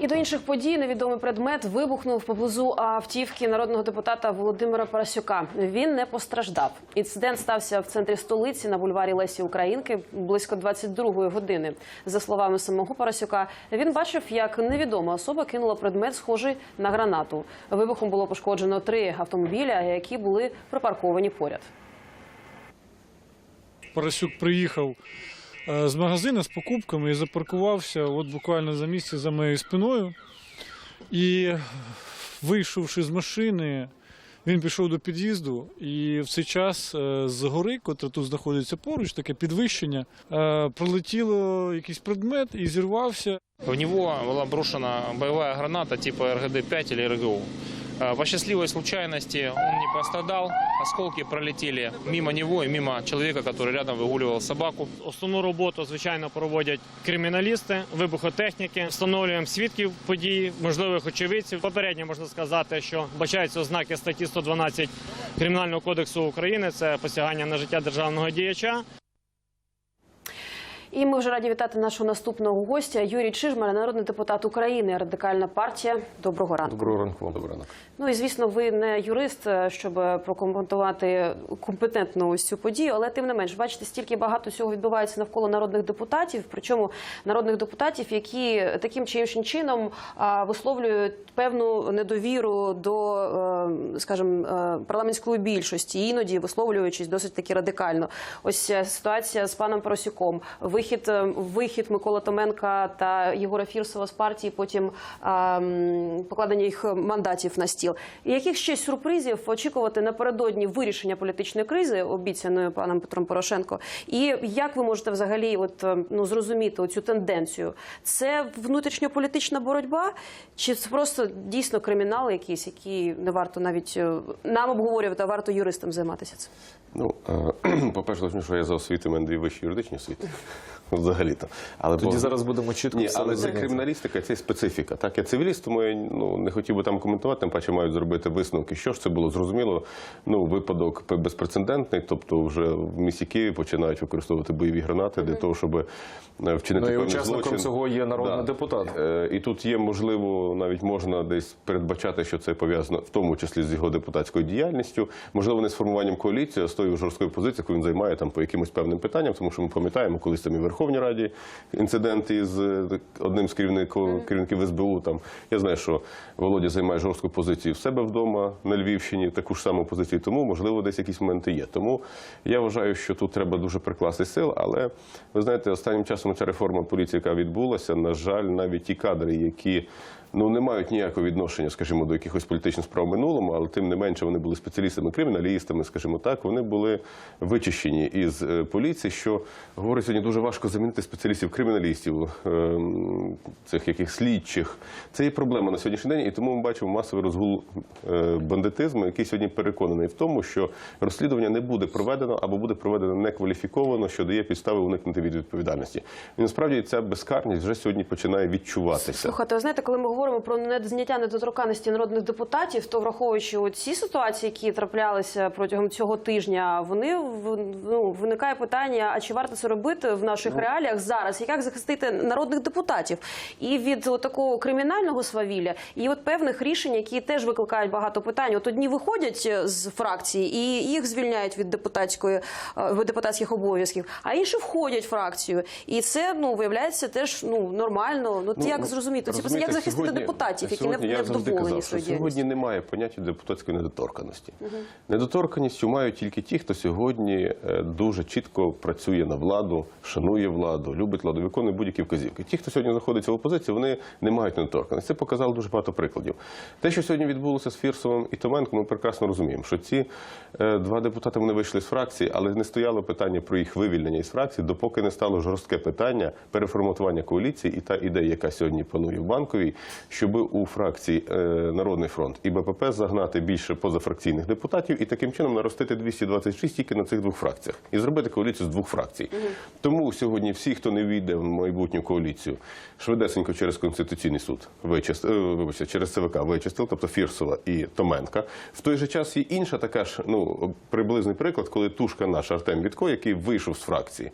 І до інших подій невідомий предмет вибухнув поблизу автівки народного депутата Володимира Парасюка. Він не постраждав. Інцидент стався в центрі столиці на бульварі Лесі Українки близько 22-ї години. За словами самого Парасюка, він бачив, як невідома особа кинула предмет, схожий на гранату. Вибухом було пошкоджено три автомобіля, які були припарковані поряд. Парасюк приїхав з магазину з покупками і запаркувався от буквально за місце за моєю спиною. І вийшовши з машини, він пішов до під'їзду, і в цей час е, з гори, котра тут знаходиться поруч, таке підвищення, е, пролетіло якийсь предмет і зірвався. В него была брошена боевая граната типа РГД-5 или РГУ. Э, По счастливой случайности он не пострадал. Осколки пролетели мимо него и мимо человека, который рядом выгуливал собаку. Основну роботу, звичайно, проводять криміналісти, вибухотехніки, встановлюємо свідків події, можливих очевидців. Попередньо можна сказати, що бачаються ознаки статті 112 Кримінального кодексу України. Це посягання на життя державного діяча. І ми вже раді вітати нашого наступного гостя Юрій Чижмар, народний депутат України, радикальна партія. Доброго ранку. Доброго ранку вам. Доброго ранку. Ну і звісно, ви не юрист, е, щоб прокоментувати компетентно ось цю подію, але тим не менш, бачите, стільки багато всього відбувається навколо народних депутатів, причому народних депутатів, які таким чи іншим чином висловлюють певну недовіру до, е, скажімо, е, парламентської більшості, іноді висловлюючись досить таки радикально. Ось е, ситуація з паном Поросюком, вихід, е, вихід Микола Томенка та Єгора Фірсова з партії, потім а, м, покладення їх мандатів на стіл. Яких ще сюрпризів очікувати напередодні вирішення політичної кризи, обіцяної паном Петром Порошенко? І як ви можете взагалі от, е, ну, зрозуміти цю тенденцію? Це внутрішньополітична боротьба, чи це просто дійсно кримінал якийсь, який не варто навіть е, нам обговорювати, а варто юристам займатися цим? Ну, е, по-перше, точно, що я за освіту, у мене дві вищі юридичні освіти. Взагалі-то. Але Тоді бо- зараз будемо чітко Ні, але це криміналістика, це специфіка. Так, я цивіліст, тому я ну, не хотів би там коментувати, тим паче мають зробити висновки. Що ж це було зрозуміло? Ну, випадок безпрецедентний, тобто вже в місті Києві починають використовувати бойові гранати для того, щоб е, вчинити Ну і певний учасником злочин. цього є народний Да. депутат. Е, І тут є можливо, навіть можна десь передбачати, що це пов'язано в тому числі з його депутатською діяльністю, можливо, не з формуванням коаліції, а з тою жорсткою позицією, яку він займає там по якимось певним питанням, тому що ми пам'ятаємо, колись там і в Верховній Раді інцидент із е, одним з керівників, керівників СБУ. Там я знаю, що Володя займає жорстку позицію в себе вдома на Львівщині, таку ж саму позицію. Тому можливо, десь якісь моменти є. Тому я вважаю, що тут треба дуже прикласти сил. Але ви знаєте, останнім часом ця реформа поліції, яка відбулася, на жаль, навіть ті кадри, які ну не мають ніякого відношення, скажімо, до якихось політичних справ в минулому, але тим не менше вони були спеціалістами, криміналістами, скажімо так. Вони були вичищені із е, поліції, що говорить сьогодні дуже важко замінити спеціалістів криміналістів, ем, цих яких слідчих. Це є проблема на сьогоднішній день, і тому ми бачимо масовий розгул е, бандитизму, який сьогодні переконаний в тому, що розслідування не буде проведено або буде проведено некваліфіковано, що дає підстави уникнути від відповідальності. І насправді ця безкарність вже сьогодні починає відчуватися. Слухайте, ви знаєте, коли ми говоримо про не- зняття недоторканності народних депутатів, то враховуючи ці ситуації, які траплялися протягом цього тижня, вони ну, виникає питання: а чи варто це робити в наших реаліях зараз? Як захистити народних депутатів і від такого кримінального свавілля, і от певних рішень, які теж викликають багато питань. От одні виходять з фракції і їх звільняють від депутатської е, від депутатських обов'язків, а інші входять в фракцію, і це ну виявляється теж ну нормально. Ну, от як зрозуміти? Це просто як захистити сьогодні- депутатів, які сьогодні не вдоволені що Сьогодні немає поняття депутатської недоторканості. Недоторканістю мають тільки ті, хто сьогодні е, дуже чітко працює на владу, шанує владу, любить владу, виконує будь-які вказівки. Ті, хто сьогодні знаходиться в опозиції, вони не мають недоторканості. Це показало дуже багато прикладів. Те, що сьогодні відбулося з Фірсовим і Томенком, ми прекрасно розуміємо, що ці е, два депутати вони вийшли з фракції, але не стояло питання про їх вивільнення із фракції, допоки не стало жорстке питання переформатування коаліції і та ідея, яка сьогодні панує в банковій, щоб у фракції е, Народний фронт і БПП загнати більше позафракційних депутатів і таким чином наростити 226 тільки на цих двох фракціях і зробити коаліцію з двох фракцій. Тому сьогодні всі, хто не війде в майбутню коаліцію, швидесенько через конституційний суд вичистили, вибачте, через ЦВК вичистили, тобто Фірсова і Томенка. В той же час є інша така ж ну приблизний приклад, коли тушка наш Артем Вітко, який вийшов з фракції.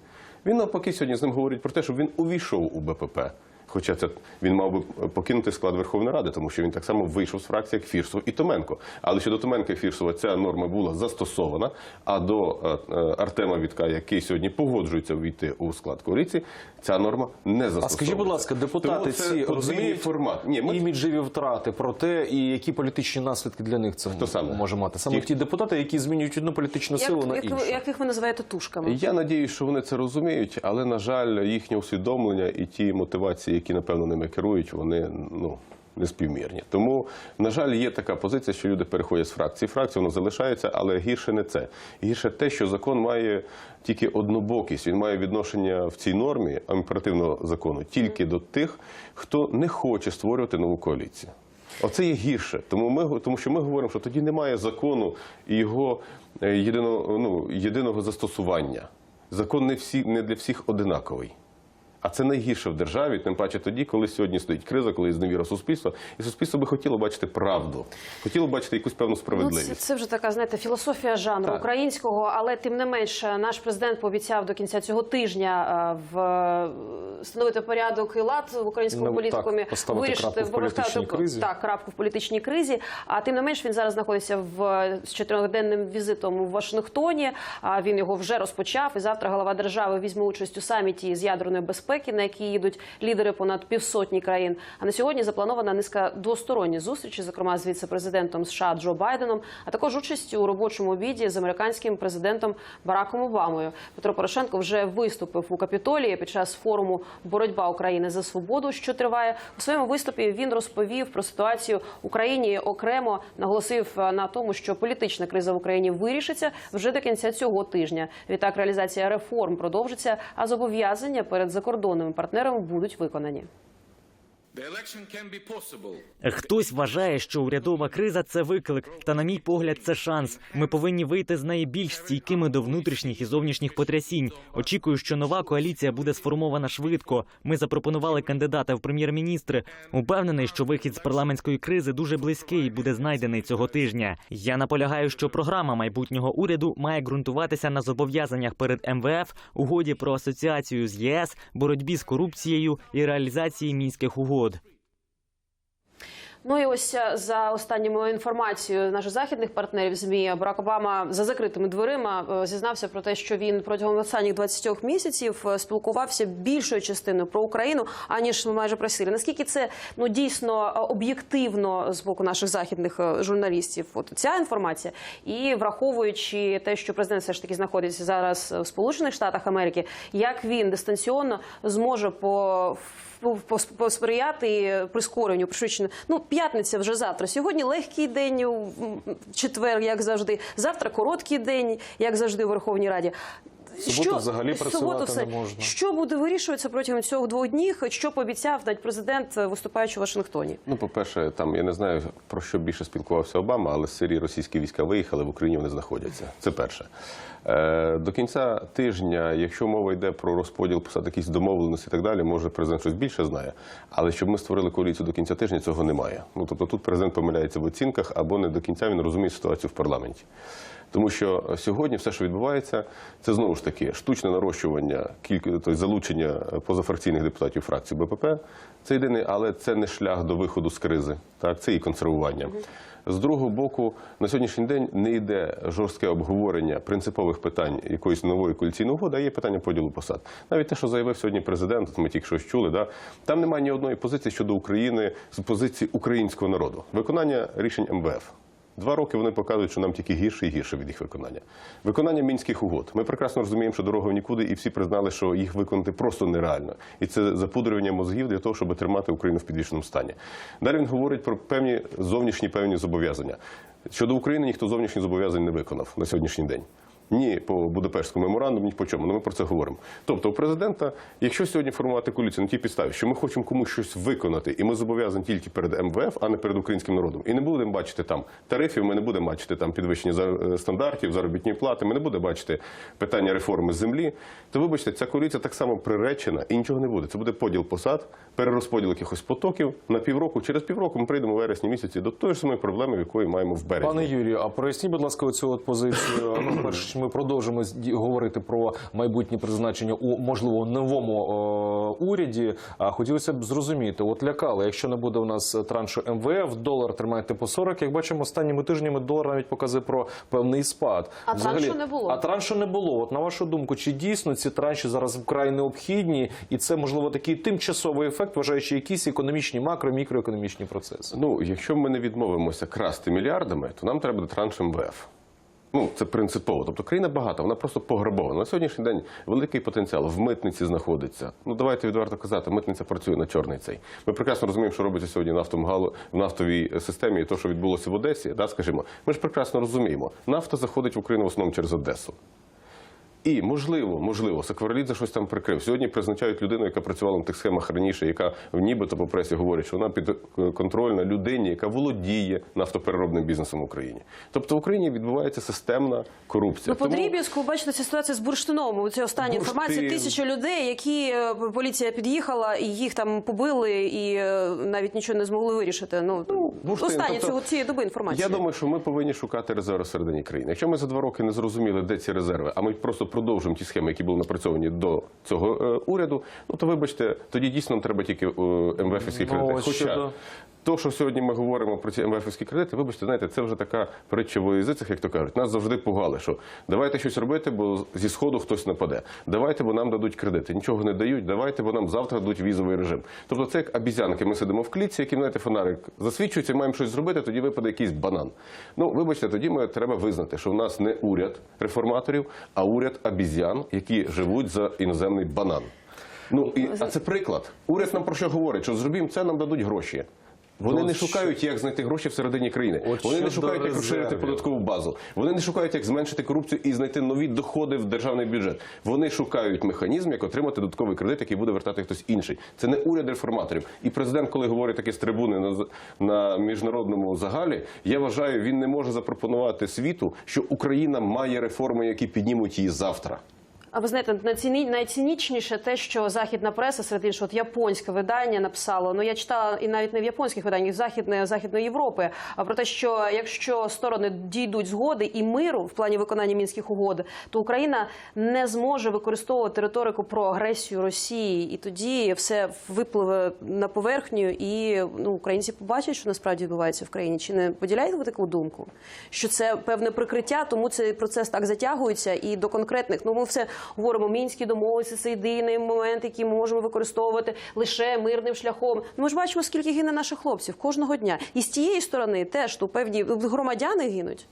Він навпаки сьогодні з ним говорить про те, щоб він увійшов у БПП. Хоча це він мав би покинути склад Верховної Ради, тому що він так само вийшов з фракції, як Фірсов і Томенко. Але щодо Томенка і Фірсова ця норма була застосована. А до е, е, Артема Вітка, який сьогодні погоджується війти у склад коаліції, ця норма не застосована. А скажіть, будь ласка, депутати ці розуміють формат. Ні, ми іміджеві втрати про те, і які політичні наслідки для них це Хто саме? може мати? Саме Ті- ті депутати, які змінюють одну політичну Як, силу на як, іншу. ви- яких ви називаєте тушками? Я надію, що вони це розуміють, але на жаль, їхнє усвідомлення і ті мотивації, які напевно ними керують, вони ну. Не співмірні. Тому, на жаль, є така позиція, що люди переходять з фракції. в Фракцію воно залишається, але гірше не це. Гірше те, що закон має тільки однобокість. Він має відношення в цій нормі оперативного закону тільки до тих, хто не хоче створювати нову коаліцію. Оце є гірше. Тому ми тому, що ми говоримо, що тоді немає закону і його е, єдиного, ну, єдиного застосування. Закон не всі не для всіх одинаковий. А це найгірше в державі, тим паче тоді, коли сьогодні стоїть криза, коли зневіра суспільства, і суспільство би хотіло бачити правду, хотіло бачити якусь певну Ну, справедливість. це, це вже така, знаєте, філософія жанру Так. українського, але тим не менш, наш президент пообіцяв до кінця цього тижня е, в встановити порядок і лад в українському Ну, так, політикумі, поставити крапку в політичній поставити, кризі. так крапку в політичній кризі. А тим не менш, він зараз знаходиться в з чотирьохденним візитом в Вашингтоні. А він його вже розпочав. І завтра голова держави візьме участь у саміті з ядерної безпеки, на який їдуть лідери понад півсотні країн. А на сьогодні запланована низка двосторонніх зустрічей, зокрема з віце-президентом США Джо Байденом, а також участь у робочому обіді з американським президентом Бараком Обамою. Петро Порошенко вже виступив у Капітолії під час форуму Боротьба України за свободу, що триває у своєму виступі. Він розповів про ситуацію в Україні окремо наголосив е, на тому, що політична криза в Україні вирішиться вже до кінця цього тижня. Відтак реалізація реформ продовжиться, а зобов'язання перед закордонними партнерами будуть виконані. Хтось вважає, що урядова криза це виклик, та на мій погляд, це шанс. Ми повинні вийти з неї більш стійкими до внутрішніх і зовнішніх потрясінь. Очікую, що нова коаліція буде сформована швидко. Ми запропонували кандидата в прем'єр-міністри. Упевнений, що вихід з парламентської кризи дуже близький і буде знайдений цього тижня. Я наполягаю, що програма майбутнього уряду має ґрунтуватися на зобов'язаннях перед МВФ, угоді про асоціацію з ЄС, боротьбі з корупцією і реалізації мінських угод. Ну і ось е, за останньою інформацією наших західних партнерів змі Барак Обама за закритими дверима е, зізнався про те, що він протягом останніх 20 місяців е, спілкувався більшою частиною про Україну, аніж ми майже просили. Наскільки це ну дійсно об'єктивно з боку наших західних журналістів? От ця інформація, і враховуючи те, що президент все ж таки знаходиться зараз в Сполучених Штатах Америки, як він дистанційно зможе по посприяти прискоренню, пришвидшенню. Ну, п'ятниця вже завтра. Сьогодні легкий день четвер, як завжди. Завтра короткий день, як завжди у Верховній Раді. Суботу взагалі в працювати все. не можна. Що буде вирішуватися протягом цього двох днів? Що пообіцяв навіть президент, е, виступаючи в Вашингтоні? Ну, по-перше, там я не знаю про що більше спілкувався Обама, але з Сирії російські війська виїхали в Україні. Вони знаходяться. Це перше. Е, до кінця тижня, якщо мова йде про розподіл посад, якісь домовленості і так далі, може президент щось більше знає. Але щоб ми створили коаліцію до кінця тижня, цього немає. Ну тобто тут президент помиляється в оцінках або не до кінця він розуміє ситуацію в парламенті. Тому що сьогодні все, що відбувається, це знову ж таки штучне нарощування кілька тобто залучення позафракційних депутатів фракції БПП. Це єдине, але це не шлях до виходу з кризи. Так, це і консервування. З другого боку, на сьогоднішній день не йде жорстке обговорення принципових питань якоїсь нової коаліційної угоди, а є питання поділу посад. Навіть те, що заявив сьогодні президент, от ми тільки що чули, да, там немає ні одної позиції щодо України з позиції українського народу. Виконання рішень МВФ. Два роки вони показують, що нам тільки гірше і гірше від їх виконання. Виконання мінських угод. Ми прекрасно розуміємо, що дорога в нікуди, і всі признали, що їх виконати просто нереально. І це запудрювання мозгів для того, щоб тримати Україну в підвішеному стані. Далі він говорить про певні зовнішні певні зобов'язання. Щодо України ніхто зовнішні зобов'язань не виконав на сьогоднішній день. Ні по Будапештському меморандуму, ні по чому. Ну, ми про це говоримо. Тобто, у президента, якщо сьогодні формувати коаліцію на тій підставі, що ми хочемо комусь щось виконати, і ми зобов'язані тільки перед МВФ, а не перед українським народом, і не будемо бачити там тарифів, ми не будемо бачити там підвищення е, стандартів, заробітної плати, ми не будемо бачити питання реформи землі. То вибачте, ця коаліція так само приречена і нічого не буде. Це буде поділ посад, перерозподіл якихось потоків на півроку. Через півроку ми прийдемо у вересні місяці до тої ж самої проблеми, якої маємо в березні. Пане Юрію, а проясніть, будь ласка, оцю от позицію. Ну, перш ніж ми продовжимо говорити про майбутнє призначення у можливо новому уряді. А хотілося б зрозуміти, от лякали, якщо не буде у нас траншу МВФ, долар тримайте по 40. Як бачимо, останніми тижнями долар навіть показує про певний спад. А траншу не було. А траншу не було. От на вашу думку, чи дійсно ці транші зараз вкрай необхідні, і це можливо такий тимчасовий ефект, вважаючи якісь економічні макро, мікроекономічні процеси? Ну, якщо ми не відмовимося красти мільярдами, то нам треба транш МВФ. Ну, це принципово. Тобто країна багата, вона просто пограбована. На сьогоднішній день великий потенціал в митниці знаходиться. Ну давайте відверто казати, митниця працює на чорний цей. Ми прекрасно розуміємо, що робиться сьогодні в нафтовій системі, і те, що відбулося в Одесі, да, скажімо, ми ж прекрасно розуміємо, нафта заходить в Україну в основному через Одесу. І можливо, можливо, Сакварелідзе щось там прикрив. Сьогодні призначають людину, яка працювала на тих схемах раніше, яка нібито по пресі говорить, що вона підконтрольна людині, яка володіє нафтопереробним бізнесом в Україні. Тобто в Україні відбувається системна корупція. Ну, по Дріб'язку, бачите, ця ситуація з бурштином. Це остання Бурштин. інформація. Тисяча людей, які е, поліція під'їхала, і їх там побили, і е, навіть нічого не змогли вирішити. Ну, бурштин, остання тобто, цього цієї доби інформація. Я думаю, що ми повинні шукати резерви всередині країни. Якщо ми за два роки не зрозуміли, де ці резерви, а ми просто продовжимо ті схеми, які були напрацьовані до цього е, уряду, ну то вибачте, тоді дійсно нам треба тільки е, МВФівські Ну, кредити. Хоча щодо- то, що сьогодні ми говоримо про ці МВФівські кредити, вибачте, знаєте, це вже така притча в язицях, як то кажуть. Нас завжди пугали, що давайте щось робити, бо зі сходу хтось нападе. Давайте, бо нам дадуть кредити. Нічого не дають. Давайте, бо нам завтра дадуть візовий режим. Тобто, це як обізянки. Ми сидимо в клітці, яким знаєте, фонарик засвічується, маємо щось зробити. Тоді випаде якийсь банан. Ну, вибачте, тоді ми треба визнати, що в нас не уряд реформаторів, а уряд обізян, які живуть за іноземний банан. Ну і а це приклад. Уряд нам про що говорить? Що зробимо це, нам дадуть гроші. Вони не шукають, як знайти гроші всередині країни. От Вони не шукають, як розширити податкову базу. Вони не шукають, як зменшити корупцію і знайти нові доходи в державний бюджет. Вони шукають механізм, як отримати додатковий кредит, який буде вертати хтось інший. Це не уряд реформаторів. І президент, коли говорить таке з трибуни на, на міжнародному загалі, я вважаю, він не може запропонувати світу, що Україна має реформи, які піднімуть її завтра. А ви знаєте, найціні- найцинічніше те, що західна преса, серед іншого, от японське видання написало. Ну я читала і навіть не в японських виданнях, західної західної Європи. А про те, що якщо сторони дійдуть згоди і миру в плані виконання мінських угод, то Україна не зможе використовувати риторику про агресію Росії, і тоді все випливе на поверхню, і ну українці побачать, що насправді відбувається в країні. Чи не поділяєте ви таку думку? Що це певне прикриття, тому цей процес так затягується і до конкретних. Ну ми все говоримо мінські домовленості, це єдиний момент, який можемо використовувати лише мирним шляхом. Ну, ми ж бачимо, скільки гине наших хлопців кожного дня. І з тієї сторони теж то певні громадяни гинуть.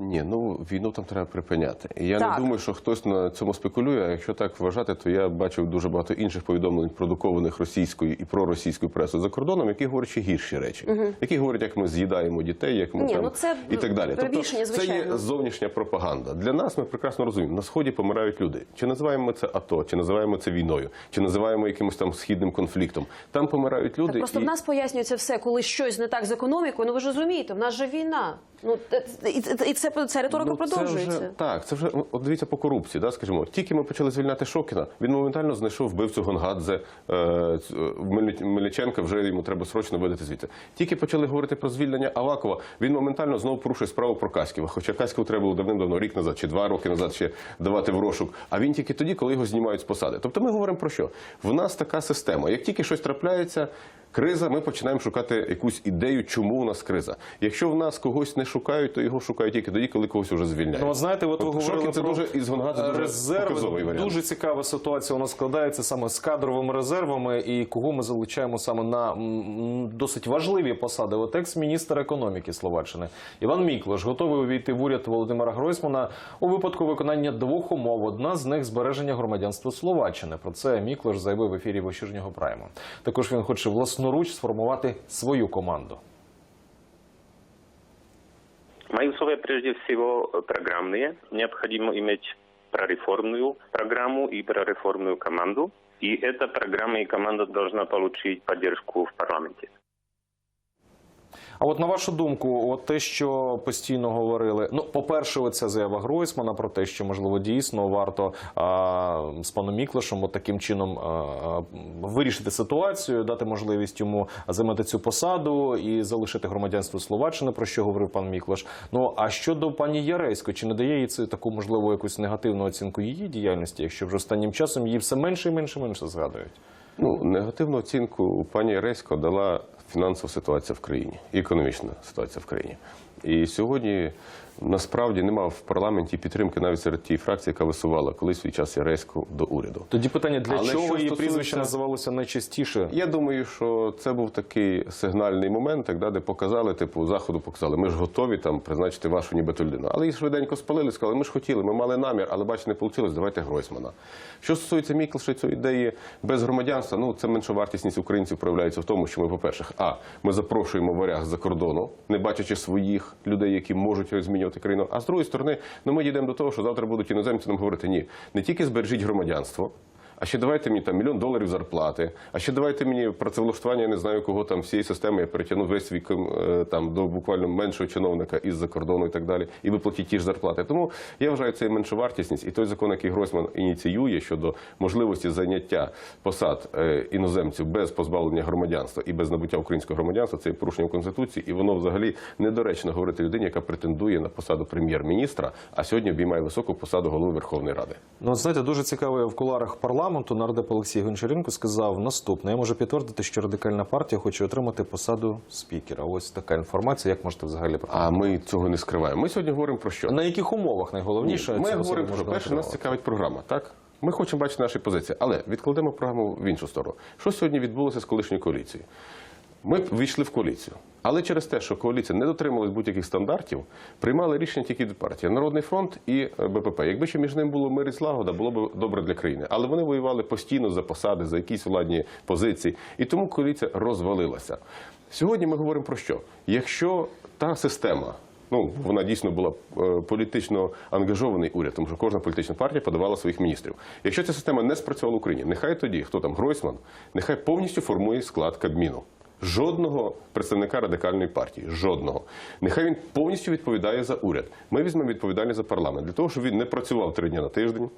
Ні, ну війну там треба припиняти. І я Так. не думаю, що хтось на цьому спекулює. А якщо так вважати, то я бачив дуже багато інших повідомлень, продукованих російською і проросійською пресою за кордоном, які говорять ще гірші речі, які говорять, як ми з'їдаємо дітей, як ми Ні, там ну це і так далі. Тобто це є зовнішня пропаганда. Для нас ми прекрасно розуміємо. На сході помирають люди. Чи називаємо ми це АТО, чи називаємо це війною, чи називаємо якимось там східним конфліктом. Там помирають люди. Так просто і... в нас пояснюється все, коли щось не так з економікою. Ну ви ж розумієте, в нас же війна. Ну і, і це ця риторика Ну, продовжується. Це вже, так, це вже от дивіться по корупції. Да, скажімо, тільки ми почали звільняти Шокіна, він моментально знайшов вбивцю Гонгадзе е, Мельниченка. Вже йому треба срочно видати звідти. Тільки почали говорити про звільнення Авакова. Він моментально знову порушує справу про Каськіва. Хоча Каськіву треба було давним-давно рік назад чи два роки назад ще давати в розшук. А він тільки тоді, коли його знімають з посади. Тобто ми говоримо про що? В нас така система. Як тільки щось трапляється. Криза, ми починаємо шукати якусь ідею, чому у нас криза. Якщо в нас когось не шукають, то його шукають тільки тоді, коли когось вже звільняють. Ну, знаєте, от ви Тобто говорили це про дуже із Гонгадзе дуже резерви. показовий варіант. Дуже цікава ситуація. Вона складається саме з кадровими резервами, і кого ми залучаємо саме на досить важливі посади. От екс-міністр економіки Словаччини Іван Міклош готовий увійти в уряд Володимира Гройсмана у випадку виконання двох умов. Одна з них збереження громадянства Словаччини. Про це Міклош заявив в ефірі вечірнього прайму. Також він хоче власноруч сформувати свою команду. Мои условия прежде всего э, программные. Необходимо иметь прореформную программу и прореформную команду. И эта программа и команда должна получить поддержку в парламенте. А от на вашу думку, от те, що постійно говорили, ну по-перше, оця заява Гройсмана про те, що можливо дійсно варто а, з паном Міклашем от таким чином а, вирішити ситуацію, дати можливість йому займати цю посаду і залишити громадянство Словаччини, про що говорив пан Міклаш. Ну а щодо пані Яресько, чи не дає їй це таку можливо якусь негативну оцінку її діяльності, якщо вже останнім часом її все менше і менше менше згадують? Ну, негативну оцінку пані Ресько дала фінансова ситуація в країні, і економічна ситуація в країні. І сьогодні насправді немає в парламенті підтримки навіть серед тієї фракції, яка висувала колись свій час Яреську до уряду. Тоді питання, для Але чого її стосується- прізвище називалося найчастіше? Я думаю, що це був такий сигнальний момент, так, да, де показали, типу, заходу показали, ми ж готові там призначити вашу нібито людину. Але її швиденько спалили, сказали, ми ж хотіли, ми мали намір, але бачите, не вийшло, давайте Гройсмана. Що стосується Міклша, цієї ідеї без громадянства, ну це меншовартісність українців проявляється в тому, що ми, по-перше, а ми запрошуємо варяг з-за кордону, не бачачи своїх людей, які можуть змінювати країну. А з другої сторони, ну ми дійдемо до того, що завтра будуть іноземці нам говорити, ні, не тільки збережіть громадянство. А ще давайте мені там мільйон доларів зарплати. А ще давайте мені працевлаштування, я не знаю кого там всієї системи. Я перетягну весь вік е, там до буквально меншого чиновника із-за кордону і так далі. І ви платіть ті ж зарплати. Тому я вважаю, це є меншовартісність. І той закон, який Гройсман ініціює щодо можливості заняття посад е, іноземців без позбавлення громадянства і без набуття українського громадянства, це є порушенням конституції, і воно взагалі недоречно говорити людині, яка претендує на посаду прем'єр-міністра, а сьогодні обіймає високу посаду голови Верховної Ради. Ну, знаєте, дуже цікаво в куларах парламенту нардеп Олексій Гончаренко сказав наступне. Я можу підтвердити, що радикальна партія хоче отримати посаду спікера. Ось така інформація. Як можете взагалі про А ми цього не скриваємо. Ми сьогодні говоримо про що? на яких умовах найголовніше? Ми цю говоримо про перше, нас цікавить програма, так? Ми хочемо бачити наші позиції, але відкладемо програму в іншу сторону. Що сьогодні відбулося з колишньою коаліцією? Ми б війшли в коаліцію, але через те, що коаліція не дотрималась будь-яких стандартів, приймали рішення тільки дві партії Народний фронт і е, БПП. Якби ще між ними було мир і злагода, було б добре для країни. Але вони воювали постійно за посади, за якісь владні позиції, і тому коаліція розвалилася. Сьогодні ми говоримо про що? Якщо та система. Ну, вона дійсно була е, політично ангажований уряд, тому що кожна політична партія подавала своїх міністрів. Якщо ця система не спрацювала в Україні, нехай тоді, хто там Гройсман, нехай повністю формує склад Кабміну. Жодного представника радикальної партії, жодного. Нехай він повністю відповідає за уряд. Ми візьмемо відповідальність за парламент для того, щоб він не працював три дні на тиждень.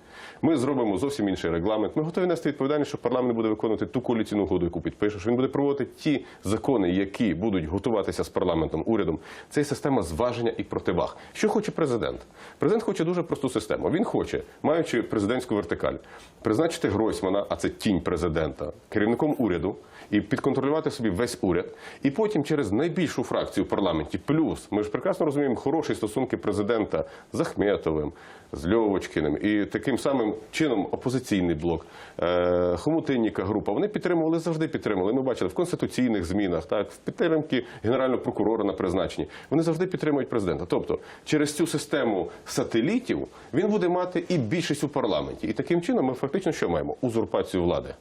Ми зробимо зовсім інший регламент. Ми готові нести відповідальність, що парламент буде виконувати ту коаліційну угоду, яку підпише. що Він буде проводити ті закони, які будуть готуватися з парламентом, урядом. Це є система зваження і противаг. Що хоче президент? Президент хоче дуже просту систему. Він хоче, маючи президентську вертикаль, призначити Гройсмана, а це тінь президента, керівником уряду і підконтролювати собі весь уряд. І потім через найбільшу фракцію в парламенті, плюс ми ж прекрасно розуміємо хороші стосунки президента з Ахметовим, з Льовочкиним і таким самим чином опозиційний блок, е, Хомутинніка група. Вони підтримували завжди підтримували. Ми бачили в конституційних змінах, так в підтримки генерального прокурора на призначенні. Вони завжди підтримують президента. Тобто, через цю систему сателітів він буде мати і більшість у парламенті. І таким чином ми фактично що маємо? Узурпацію влади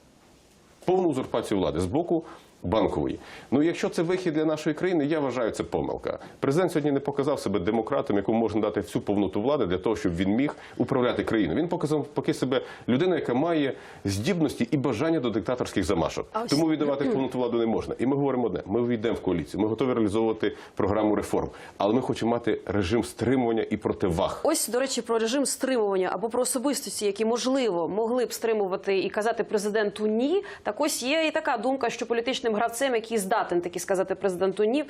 повну узурпацію влади з боку банкової. Ну, якщо це вихід для нашої країни, я вважаю це помилка. Президент сьогодні не показав себе демократом, якому можна дати всю повноту влади для того, щоб він міг управляти країною. Він показав поки себе людина, яка має здібності і бажання до диктаторських замашок. Тому віддавати повноту владу не можна. І ми говоримо одне: ми війдемо в коаліцію, ми готові реалізовувати програму реформ, але ми хочемо мати режим стримування і противаг. Ось, до речі, про режим стримування або про особистості, які можливо могли б стримувати і казати президенту ні. Так ось є і така думка, що політичним гравцем, який здатен таки сказати президенту ні,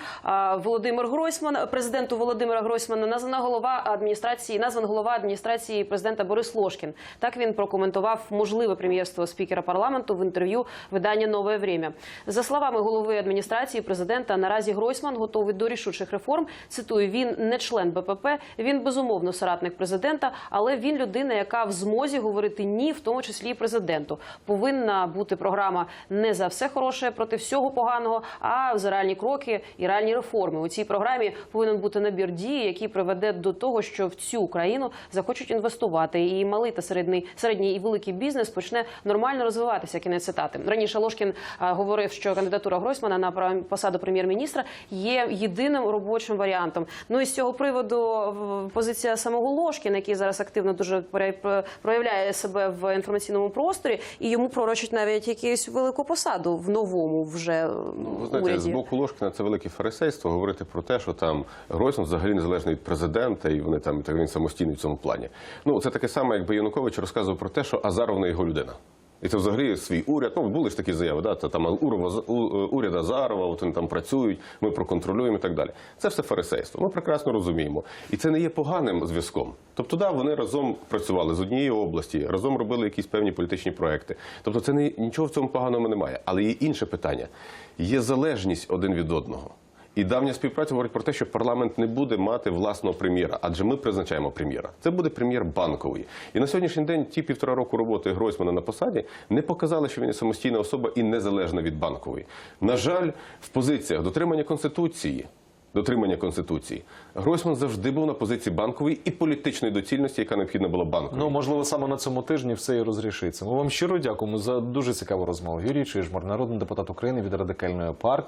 Володимир Гройсман, президенту Володимира Гройсмана названа голова адміністрації, назван голова адміністрації президента Борис Лошкін. Так він прокоментував можливе прем'єрство спікера парламенту в інтерв'ю видання Нове время. За словами голови адміністрації президента, наразі Гройсман готовий до рішучих реформ. Цитую, він не член БПП, він безумовно соратник президента, але він людина, яка в змозі говорити ні, в тому числі президенту. Повинна бути програма не за все хороше проти всього поганого, а за реальні кроки і реальні реформи. У цій програмі повинен бути набір дій, який приведе до того, що в цю країну захочуть інвестувати, і малий та середній середній і великий бізнес почне нормально розвиватися. Кінець цитати раніше Ложкін говорив, що кандидатура Гройсмана на посаду прем'єр-міністра є єдиним робочим варіантом. Ну і з цього приводу позиція самого Ложкіна, який зараз активно дуже проявляє себе в інформаційному просторі, і йому пророчить навіть якусь велику посаду в новому вже Ну, Ви знаєте, з боку Ложкіна це велике фарисейство говорити про те, що там Гройсман взагалі незалежний від президента, і вони там і так він самостійний в цьому плані. Ну це таке саме, якби Янукович розказував про те, що Азаров не його людина. І це взагалі свій уряд. Ну були ж такі заяви, да, та там урова у- уряд Азарова, от вони там працюють, ми проконтролюємо і так далі. Це все фарисейство. Ми прекрасно розуміємо. І це не є поганим зв'язком. Тобто, да, вони разом працювали з однієї області, разом робили якісь певні політичні проекти. Тобто, це не нічого в цьому поганого немає. Але є інше питання: є залежність один від одного. І давня співпраця говорить про те, що парламент не буде мати власного прем'єра, адже ми призначаємо прем'єра. Це буде прем'єр банковий. І на сьогоднішній день ті півтора року роботи Гройсмана на посаді не показали, що він самостійна особа і незалежна від банкової. На жаль, в позиціях дотримання конституції. Дотримання конституції Гройсман завжди був на позиції банкової і політичної доцільності, яка необхідна була банковій. Ну можливо, саме на цьому тижні все і розрішиться. Ми вам щиро дякуємо за дуже цікаву розмову. Юрій Чижмар, народний депутат України від радикальної партії.